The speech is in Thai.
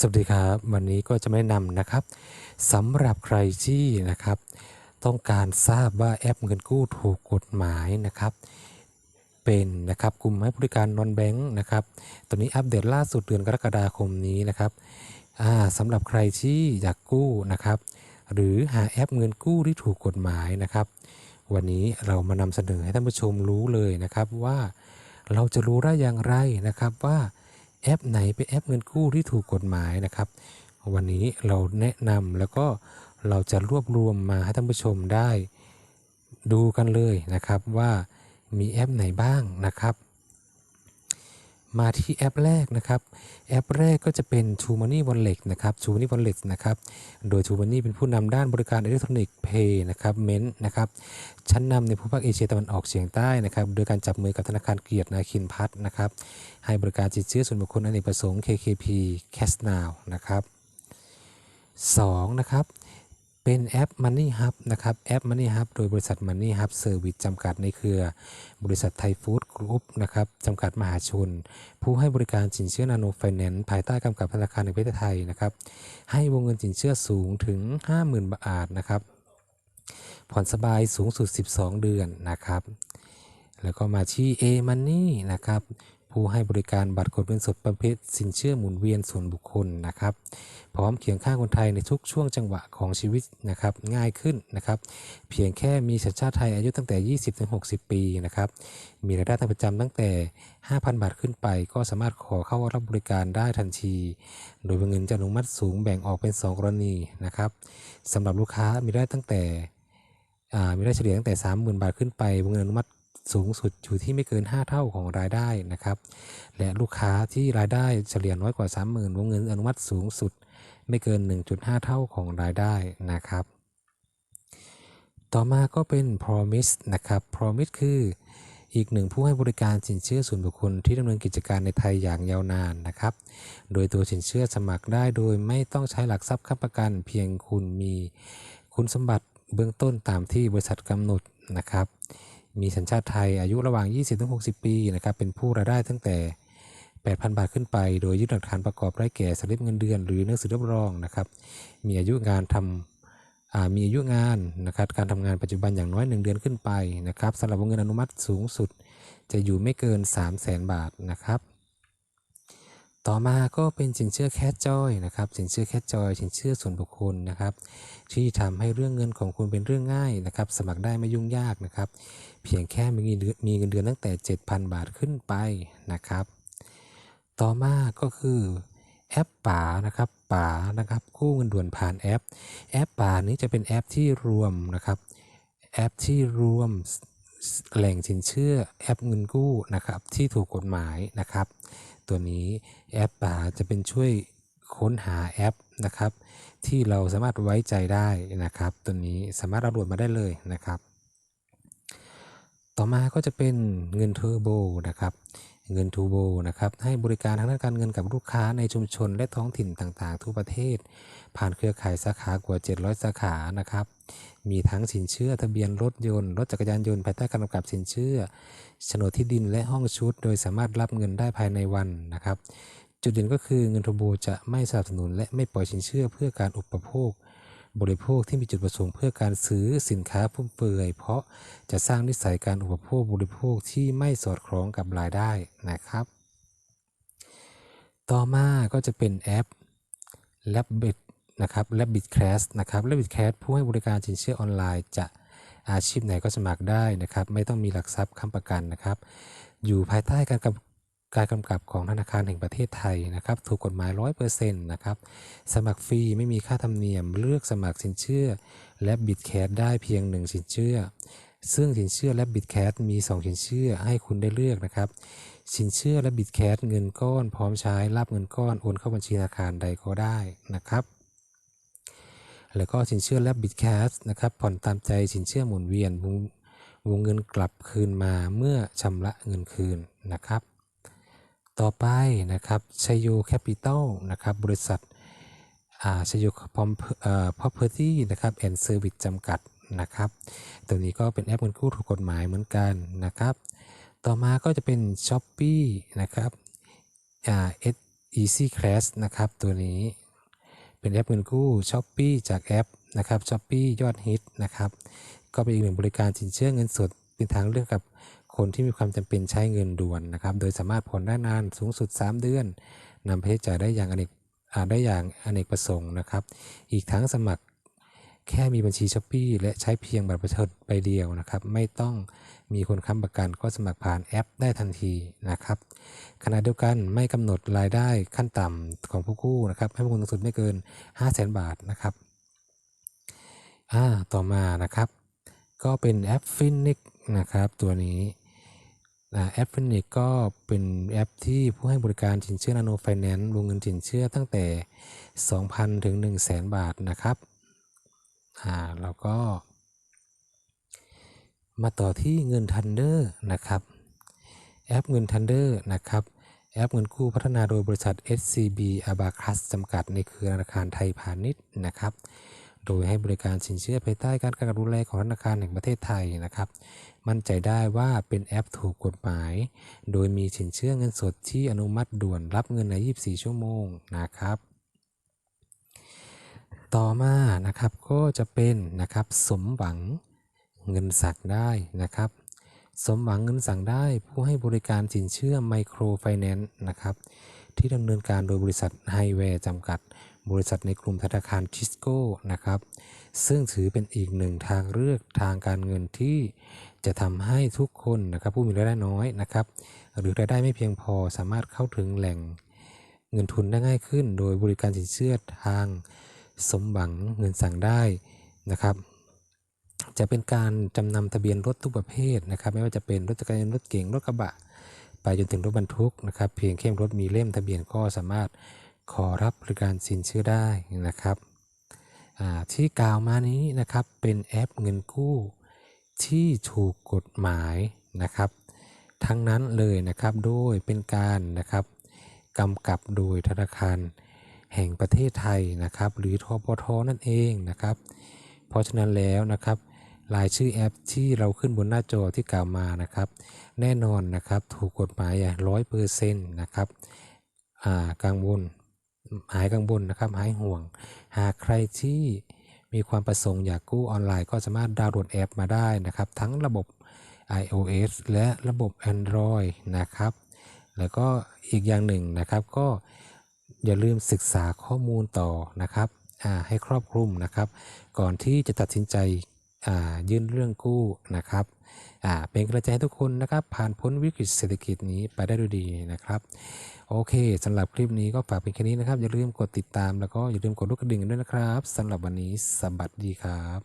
สวัสดีครับ วันนี้ก็จะไม่นำนะครับสำหรับใครที่นะครับ ต้องการทราบว่าแอปเงินกู้ถูกกฎหมายนะครับ เป็นนะครับกลุ่มให้บริการนอนแบงค์นะครับตอนนี้อัปเดตล่าสุดเดือนกรกฎาคมนี้นะครับสำหรับใครที่อยากกู้นะครับ หรือหาแอปเงินกู้ที่ถูกกฎหมายนะครับ วันนี้เรามานำเสนอให้ท่านผู้ชมรู้เลยนะครับว่าเราจะรู้ได้อย่างไรนะครับว่า แอปไหนเป็นแอปเงินกู้ที่ถูกกฎหมายนะครับ วันนี้เราแนะนำแล้วก็เราจะรวบรวมมาให้ท่านผู้ชมได้ดูกันเลยนะครับว่ามีแอปไหนบ้างนะครับ มาที่แอปแรกนะครับ แอปแรกก็จะเป็น True Money Wallet นะครับ True Money Wallet นะครับ โดย True Money เป็นผู้นำด้านบริการอิเล็กทรอนิกส์เพย์นะครับเมนนะครับ ชั้นนำในภูมิภาคเอเชียตะวันออกเฉียงใต้นะครับ โดยการจับมือกับธนาคารเกียรตินาคินพัฒน์นะครับ ให้บริการจิตเชื่อส่วนบุคคลอเนกประสงค์ KKP Cash Now นะครับ 2. นะครับ เป็นแอป Money Hub นะครับแอป Money Hub โดยบริษัท Money Hub Service จำกัดในเครือ บริษัทไทยฟู้ดกรุ๊ปนะครับจำกัดมหาชน ผู้ให้บริการสินเชื่อนาโนไฟแนนซ์ภายใต้กำกับธนาคารแห่งประเทศไทยนะครับให้วงเงินสินเชื่อสูงถึง 50,000 บาทนะครับผ่อนสบายสูงสุด 12 เดือนนะครับแล้วก็มาที่ A Money นะครับ ผู้ให้บริการบัตรกดเงินสดประเภทสินเชื่อหมุนเวียนส่วนบุคคลนะครับ พร้อมเคียงข้างคนไทยในทุกช่วงจังหวะของชีวิตนะครับง่ายขึ้นนะครับ เพียงแค่มีสัญชาติไทยอายุตั้งแต่ 20-60 ปีนะครับมีรายได้ทางประจำตั้งแต่ 5,000 บาทขึ้นไป ก็สามารถขอเข้ารับบริการได้ทันที โดยวงเงินจะอนุมัติสูงแบ่งออกเป็น 2 กรณีนะครับสำหรับลูกค้ามีรายได้ตั้งแต่มีรายได้เฉลี่ยตั้งแต่ 30,000 บาทขึ้นไปวงเงินอนุมัติ สูงสุดอยู่ที่ไม่เกิน 5 เท่าของรายได้นะครับ และลูกค้าที่รายได้เฉลี่ยน้อยกว่า 30,000วงเงินอนุมัติสูงสุด ไม่เกิน 1.5 เท่าของรายได้นะครับ ต่อมาก็เป็น Promise นะครับ Promise คืออีกหนึ่งผู้ให้บริการสินเชื่อส่วนบุคคลที่ดำเนินกิจการในไทยอย่างยาวนานนะครับ โดยตัวสินเชื่อสมัครได้โดยไม่ต้องใช้หลักทรัพย์ค้ำประกัน เพียงคุณมีคุณสมบัติเบื้องต้นตามที่บริษัทกำหนดนะครับ มีสัญชาติไทยอายุระหว่าง 20-60 ปีนะครับเป็นผู้รายได้ตั้งแต่ 8,000 บาทขึ้นไป โดยยึดหลักฐานประกอบได้แก่สลิปเงินเดือน หรือหนังสือรับรองนะครับมีอายุงานทำมีอายุงานนะครับการทำงานปัจจุบันอย่างน้อย 1 เดือนขึ้นไปนะครับสำหรับวงเงินอนุมัติสูงสุด จะอยู่ไม่เกิน 3 0 0 0 0 0 บาทนะครับ ต่อมาก็เป็นสินเชื่อแคชจอยนะครับสินเชื่อแคชจอยสินเชื่อส่วนบุคคลนะครับ ที่ทำให้เรื่องเงินของคุณเป็นเรื่องง่ายนะครับ สมัครได้ไม่ยุ่งยากนะครับ เพียงแค่มีเงินเดือนมีเงินเดือนตั้งแต่ 7,000 บาทขึ้นไปนะครับ ต่อมาก็คือแอปป๋านะครับป๋านะครับกู้เงินด่วนผ่านแอป แอปป๋านี้จะเป็นแอปที่รวมนะครับแอปที่รวมแหล่งสินเชื่อแอปเงินกู้นะครับที่ถูกกฎหมายนะครับ ตัวนี้แอปป่าจะเป็นช่วยค้นหาแอปนะครับ ที่เราสามารถไว้ใจได้นะครับ ตัวนี้สามารถดาวน์โหลดมาได้เลยนะครับ ต่อมาก็จะเป็นเงินเทอร์โบนะครับเงินทูโบนะครับให้บริการทางด้านการเงินกับลูกค้าในชุมชนและท้องถิ่นต่างๆ ทั่วประเทศ ผ่านเครือข่ายสาขากว่า 700 สาขานะครับมีทั้งสินเชื่อทะเบียนรถยนต์ รถจักรยานยนต์ภายใต้การกำกับสินเชื่อโฉนดที่ดินและห้องชุด โดยสามารถรับเงินได้ภายในวันนะครับ จุดเด่นก็คือเงินทูโบจะไม่สนับสนุนและไม่ปล่อยสินเชื่อเพื่อการอุปโภค บริโภคที่มีจุดประสงค์เพื่อการซื้อสินค้าฟุ่มเฟือย เพราะจะสร้างนิสัยการอุปโภคบริโภคที่ไม่สอดคล้องกับรายได้นะครับ ต่อมาก็จะเป็นแอป l a b i t นะครับ l a b i t Cash นะครับ l a b i t Cash ผู้ให้บริการสินเชื่อออนไลน์ จะอาชีพไหนก็สมัครได้นะครับ ไม่ต้องมีหลักทรัพย์ค้ำประกันนะครับ อยู่ภายใต้การกำ การกำกับของธนาคารแห่งประเทศไทยนะครับถูกกฎหมาย 100%นะครับสมัครฟรีไม่มีค่าธรรมเนียมเลือกสมัครสินเชื่อ และบิดแคสได้เพียง 1 สินเชื่อ ซึ่งสินเชื่อและบิดแคสมี 2 สินเชื่อให้คุณได้เลือกนะครับสินเชื่อและบิดแคสเงินก้อนพร้อมใช้รับเงินก้อนโอนเข้าบัญชีธนาคารใดก็ได้นะครับแล้วก็สินเชื่อและบิดแคสนะครับผ่อนตามใจสินเชื่อหมุนเวียนวงวงเงินกลับคืนมาเมื่อชำระเงินคืนนะครับ ต่อไปนะครับชโยแคปิตอลนะครับบริษัทชโยพอมเอ่อ property นะครับแอนด์เซอร์วิสจำกัดนะครับตัวนี้ก็เป็นแอปเงินกู้ถูกกฎหมายเหมือนกันนะครับ ต่อมาก็จะเป็น s h อ p e e นะครับอ่า S Easy Cash นะครับตัวนี้เป็นแอปเงินกู้ s h อ p e e จากแอปนะครับ s h อ p e e ยอดฮิตนะครับก็เป็นอีกหนึ่งบริการสินเชื่อเงินสดเป็นทางเลือกกับ คนที่มีความจำเป็นใช้เงินด่วนนะครับ โดยสามารถผ่อนได้นานสูงสุด 3 เดือนนำไปใช้จ่ายได้อย่างอเนกได้อย่างอเนกประสงค์นะครับ อีกทั้งสมัครแค่มีบัญชีช้อปปีและใช้เพียงบัตรประชาชนใบเดียวนะครับ ไม่ต้องมีคนค้ำประกันก็สมัครผ่านแอปได้ทันทีนะครับขณะเดียวกันไม่กำหนดรายได้ขั้นต่ำของผู้กู้นะครับ ให้วงเงินสูงสุดไม่เกิน 5 0 0 0 0 0 บาทนะครับอ่าต่อมานะครับ ก็เป็นแอปฟินิกนะครับ ตัวนี้ แอปฟินิกก็เป็นแอปที่ผู้ให้บริการสินเชื่อนาโนไฟแนนซ์วงเงินสินเชื่อตั้งแต่ 2,000 ถึง 1 0 0 0 0 0 บาทนะครับอ่าแล้วก็ มาต่อที่เงินทันเดอร์นะครับ แอปเงินทันเดอร์นะครับ แอปเงินกู้พัฒนาโดยบริษัท SCB a b a c u s จำกัดในเครือธนาคารไทยพาณิชย์นะครับ โดยให้บริการสินเชื่อภายใต้การกำกับดูแลของธนาคารแห่งประเทศไทยนะครับ มั่นใจได้ว่าเป็นแอปถูกกฎหมาย โดยมีสินเชื่อเงินสดที่อนุมัติด่วนรับเงินใน 24 ชั่วโมงนะครับ ต่อมานะครับก็จะเป็นนะครับสมหวังเงินสักได้นะครับ สมหวังเงินสั่งได้ผู้ให้บริการสินเชื่อไมโครไฟแนนซ์นะครับที่ดำเนินการโดยบริษัทไฮเวย์จำกัด บริษัทในกลุ่มธนาคารชิสโก้นะครับ ซึ่งถือเป็นอีกหนึ่งทางเลือกทางการเงินที่จะทำให้ทุกคนนะครับผู้มีรายได้น้อยนะครับ หรือรายได้ไม่เพียงพอสามารถเข้าถึงแหล่งเงินทุนได้ง่ายขึ้น โดยบริการสินเชื่อทางสมหวังเงินสั่งได้นะครับ จะเป็นการจำนำทะเบียนรถทุกประเภทนะครับ ไม่ว่าจะเป็นรถจักรยานรถเก๋งรถกระบะ ไปจนถึงรถบรรทุกนะครับ เพียงแค่รถมีเล่มทะเบียนก็สามารถ ขอรับบริการสินเชื่อได้นะครับที่กล่าวมานี้นะครับเป็นแอปเงินกู้ที่ถูกกฎหมายนะครับ ทั้งนั้นเลยนะครับโดยเป็นการนะครับกำกับโดยธนาคารแห่งประเทศไทยนะครับ หรือทปทนั่นเองนะครับ เพราะฉะนั้นแล้วนะครับรายชื่อแอปที่เราขึ้นบนหน้าจอที่กล่าวมานะครับ แน่นอนนะครับถูกกฎหมายอย่างร้อยเปอร์เซ็นต์นะครับอ่ากังวล หายกังวลนะครับหายห่วง หากใครที่มีความประสงค์อยากกู้ออนไลน์ก็สามารถดาวน์โหลดแอปมาได้นะครับ ทั้งระบบ iOS และระบบ Android นะครับ แล้วก็อีกอย่างหนึ่งนะครับ ก็อย่าลืมศึกษาข้อมูลต่อนะครับให้ครอบคลุมนะครับ ก่อนที่จะตัดสินใจ ยื่นเรื่องกู้นะครับเป็นกระจายให้ทุกคนนะครับ ผ่านพ้นวิกฤตเศรษฐกิจนี้ไปได้ด้วยดีนะครับ โอเคสำหรับคลิปนี้ก็ฝากเป็นแค่นี้นะครับ อย่าลืมกดติดตามแล้วก็อย่าลืมกดลูกกระดิ่งด้วยนะครับสำหรับวันนี้สวัสดีครับ